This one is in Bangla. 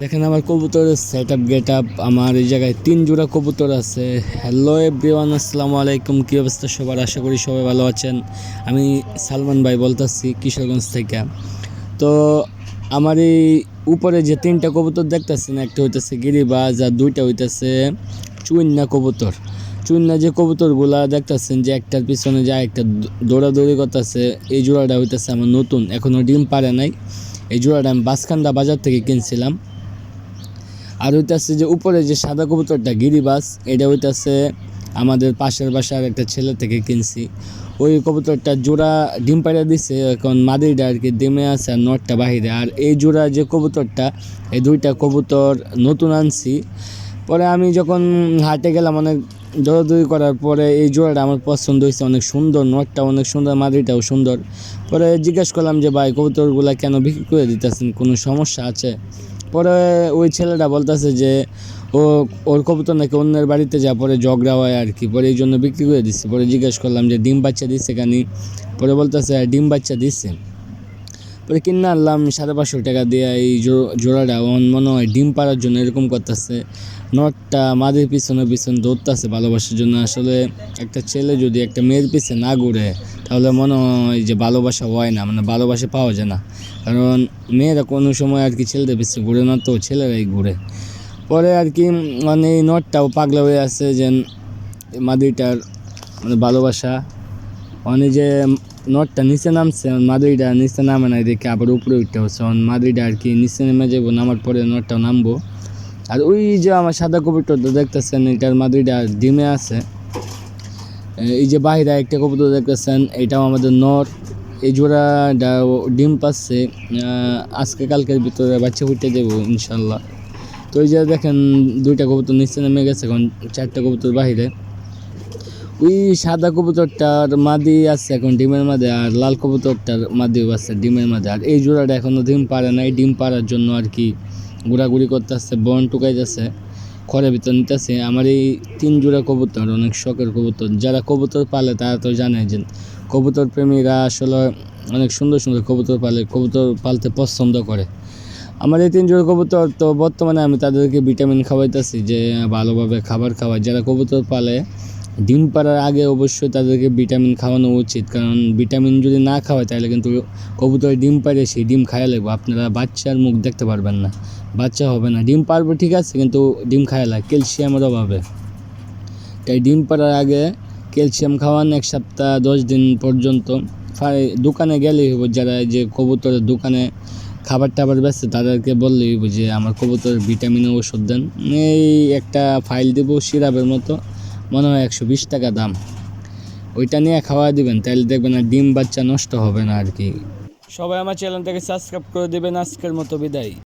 দেখেন আমার কবুতরের সেট আপ গেট আপ আমার এই জায়গায় তিন জোড়া কবুতর আছে। হ্যালো এভরিওয়ান আসসালামু আলাইকুম। কী অবস্থা সবার? আশা করি সবাই ভালো আছেন। আমি সালমান ভাই বলতেছি কিশোরগঞ্জ থেকে। তো আমার এই উপরে যে তিনটা কবুতর দেখতেছেন, একটা হইতেছে গিরিবাজ আর দুইটা হইতেছে চুইন্না কবুতর। চুইন্না যে কবুতরগুলা দেখতেছেন যে একটার পিছনে যায় একটা দৌড়াদৌড়ি করতেছে, এই জোড়াটা হইতেছে আমার নতুন এখনও ডিম পারে নাই। এই জোড়াটা আমি বাসখান্দা বাজার থেকে কিনছিলাম। আর হইতাছে যে উপরে যে সাদা কবুতরটা, গিরিবাস, এটা হইতাছে আমাদের পাশের বাসার একটা ছেলে থেকে কিনছি। ওই কবুতরটা জোড়া ডিম পাড়া দিছে, এখন মাদিটা আর কি ডিমে আছে আর নটটা বাহিরে। আর এই জোড়া যে কবুতরটা, এই দুইটা কবুতর নতুন আনছি। পরে আমি যখন হাটে গেলাম অনেক দৌড়াদৌড়ি করার পরে এই জোড়াটা আমার পছন্দ হয়েছে অনেক সুন্দর, নটটা অনেক সুন্দর মাদিটাও সুন্দর। পরে জিজ্ঞেস করলাম যে, ভাই, কবুতরগুলা কেন বিক্রি করে দিতেছেন? কোনো সমস্যা আছে? পরে ওই ছেলেটা বলতেছে যে, ও, ওর কবুতর নাকি অন্যের বাড়িতে যা পরে ঝগড়া হয় আর কি। পরে এই জন্য বিক্রি করে দিচ্ছে। পরে জিজ্ঞেস করলাম যে, ডিম বাচ্চা দিচ্ছে কেন পরে বলতেছে ডিম বাচ্চা দিচ্ছে। পরে কিনে আনলাম, সাড়ে পাঁচশো টাকা দিয়ে এই জোড়াটা মনে হয় ডিম পাড়ার জন্য এরকম করতেছে। নটটা মাদের পিছনে পিছনে দৌড়তেছে ভালোবাসার জন্য। আসলে একটা ছেলে যদি একটা মেয়ের পিছে না ঘুরে, তাহলে মনে হয় যে ভালোবাসা হয় না মানে ভালোবাসা পাওয়া যায় না। কারণ মেয়েরা কোনো সময় আর কি ছেলেদের পিছনে ঘুরে না, তো ছেলেরাই ঘুরে। পরে আর কি মানে এই নটটাও পাগলা হয়ে আছে যে মাদিটার মানে ভালোবাসা। মানে যে নটটা নিচে নামছে মাদুরিটা নিচে নামে না দেখে আবার উপরে উঠতে হচ্ছে। মাদুরিটা আর কি নিচে নেমে যাব, নামার পরে নটটাও নামবো। আর ওই যে আমার সাদা কবুতরটা দেখতেছেন, এটার মাদুরিটা ডিমে আছে। এই যে বাইরে একটা কবুতর দেখতেছেন, এটাও আমাদের নর। এই জোড়াটা ডিম পাচ্ছে আজকে কালকের ভিতরে বাচ্চা ফুটে যাব, ইনশাল্লাহ। তো এই যে দেখেন, দুইটা কবুতর নিচে নেমে গেছে, এখন চারটা কবুতর বাহিরে। ওই সাদা কবুতরটার মাদি আছে এখন, ডিমের মাঝে আর লাল কবুতরটার মাদিও আছে, ডিমের মাঝে আর এই জোড়াটা এখনও ডিম পারে নাই, ডিম পাড়ার জন্য আর কি ঘোরাঘুরি করতেছে, বন টুকাই যাচ্ছে খড়ের ভিতর নিতেছে। আমার এই তিন জোড়া কবুতর, অনেক শখের কবুতর। যারা কবুতর পালে তারা তো জানে যে কবুতর প্রেমীরা আসলে অনেক সুন্দর সুন্দর কবুতর পালে, কবুতর পালতে পছন্দ করে। আমার এই তিন জোড়া কবুতর তো বর্তমানে আমি তাদেরকে ভিটামিন খাওয়াইতেছি, যে ভালোভাবে খাবার খাওয়াই যারা কবুতর পালে ডিম পাড়ার আগে অবশ্যই তাদেরকে ভিটামিন খাওয়ানো উচিত। কারণ ভিটামিন যদি না খাওয়ায়, তাহলে কিন্তু কবুতর ডিম পাড়ে সেই ডিম খাইয়া লাগবে। আপনারা বাচ্চার মুখ দেখতে পারবেন না। বাচ্চা হবে না। ডিম পারবে ঠিক আছে, কিন্তু ডিম খাইয়া লাগে। ক্যালসিয়ামের অভাবে। তাই ডিম পাড়ার আগে ক্যালসিয়াম খাওয়ান এক সপ্তাহ, দশ দিন পর্যন্ত। দোকানে গেলেই হইব, যারা যে কবুতরের দোকানে খাবার টাবার ব্যস্ত, তাদেরকে বললেই হইব যে, আমার কবুতরের ভিটামিন ওষুধ দেন। এই একটা ফাইল দেবো, সিরাপের মতো। মনে হয় একশো বিশ টাকা দাম। ওইটা নিয়ে খাওয়া দিবেন তাহলে দেখবেন আর ডিম বাচ্চা নষ্ট হবে না আর কি। সবাই আমার চ্যানেলটাকে সাবস্ক্রাইব করে দেবেন। আজকের মতো বিদায়।